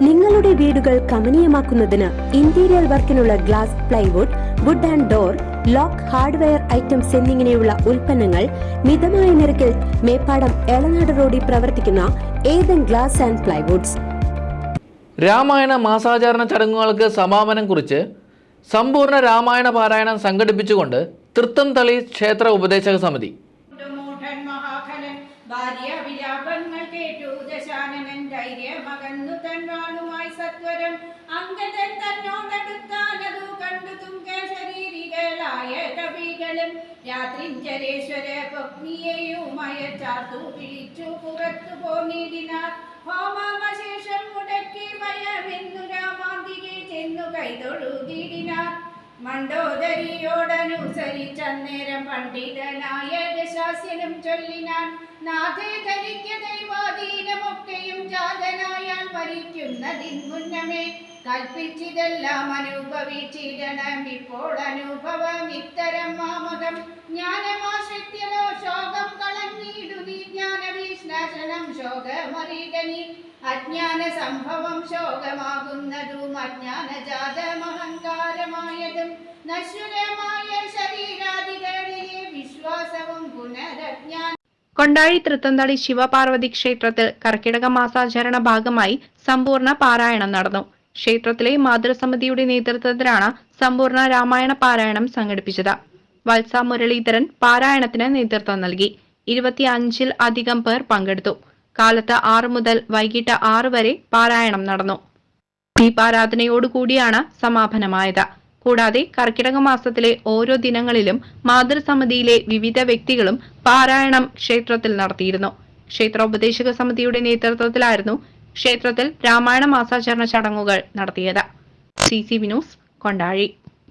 നിങ്ങളുടെ വീടുകൾ കമനീയമാക്കുന്നതിന് interior വർക്കിനുള്ള glass plywood wood and door lock hardware items എന്നിങ്ങനെയുള്ള ഉൽപ്പന്നങ്ങൾ മിതമായ നിരക്കിൽ മേപ്പാടം എളനാട് റോഡിൽ പ്രവർത്തിക്കുന്ന Ethan glass and plywoods Ramayana മാസാചാരണ ചടങ്ങുകൾക്ക് സമാപനം കുറിച്ച് സമ്പൂർണ രാമായണ പാരായണം സംഘടിപ്പിച്ചുകൊണ്ട് തൃത്തം തളി ക്ഷേത്ര ഉപദേശക സമിതി. ഭാര്യ ധൈര്യമകന്നു തൻവാളുമായി സത്വരം. അംഗതൻ തന്നോടടുത്താനതു കണ്ടു തുങ്ക ശരീരികളായ കവികളും രാത്രിഞ്ചരേശ്വര പത്നിയെയുമായ ചാർത്തു പിടിച്ചു പുറത്തു പോന്നിടിനാർ. ഹോമാവശേഷം മുടക്കി ഭയമെന്നു രാമാന്തികെ ചെന്നു കൈതൊഴുതിടിനാർ മണ്ടോദരിയോടനുസരിച്ചന്നേരം പണ്ഡിതനായ ദശാസ്യനും ചൊല്ലിനാൻ നാഥേ ധരിക്ക ദൈവാധീനമൊക്കെയും ജാതനായാൽ ഭരിക്കുന്നതിൻ മുന്നമേ കൽപ്പിച്ചിതെല്ലാം അനുഭവിച്ചിടണം. ഇപ്പോൾ അനുഭവം ഇത്തരം മാമകം ജ്ഞാനമാശ്രിത്യലോ ശോകം കളഞ്ഞിടു നീ ജ്ഞാനവിശ്നാശനം ശോകമറിയിടനി അജ്ഞാന സംഭവം ശോകമാകുന്നതും അജ്ഞാനജാതമഹങ്കാരമായതും നശ്വരമായ ശരീരാദികളിലെ വിശ്വാസവും പുനരജ്ഞാനം കൊണ്ടാഴി തൃത്തന്തളി ശിവപാർവതി ക്ഷേത്രത്തിൽ കർക്കിടക മാസാചരണ ഭാഗമായി സമ്പൂർണ പാരായണം നടന്നു. ക്ഷേത്രത്തിലെ മാതൃസമിതിയുടെ നേതൃത്വത്തിലാണ് സമ്പൂർണ രാമായണ പാരായണം സംഘടിപ്പിച്ചത്. വത്സ മുരളീധരൻ പാരായണത്തിന് നേതൃത്വം നൽകി. ഇരുപത്തി അഞ്ചിൽ അധികം പേർ പങ്കെടുത്തു. കാലത്ത് ആറ് മുതൽ വൈകിട്ട് ആറ് വരെ പാരായണം നടന്നു. ദീപാരാധനയോടുകൂടിയാണ് സമാപനമായത്. കൂടാതെ കർക്കിടക മാസത്തിലെ ഓരോ ദിനങ്ങളിലും മാതൃസമിതിയിലെ വിവിധ വ്യക്തികളും പാരായണം ക്ഷേത്രത്തിൽ നടത്തിയിരുന്നു. ക്ഷേത്രോപദേശക സമിതിയുടെ നേതൃത്വത്തിലായിരുന്നു ക്ഷേത്രത്തിൽ രാമായണ മാസാചരണ ചടങ്ങുകൾ നടത്തിയത്. സി സി വിനോസ് കൊണ്ടാഴി.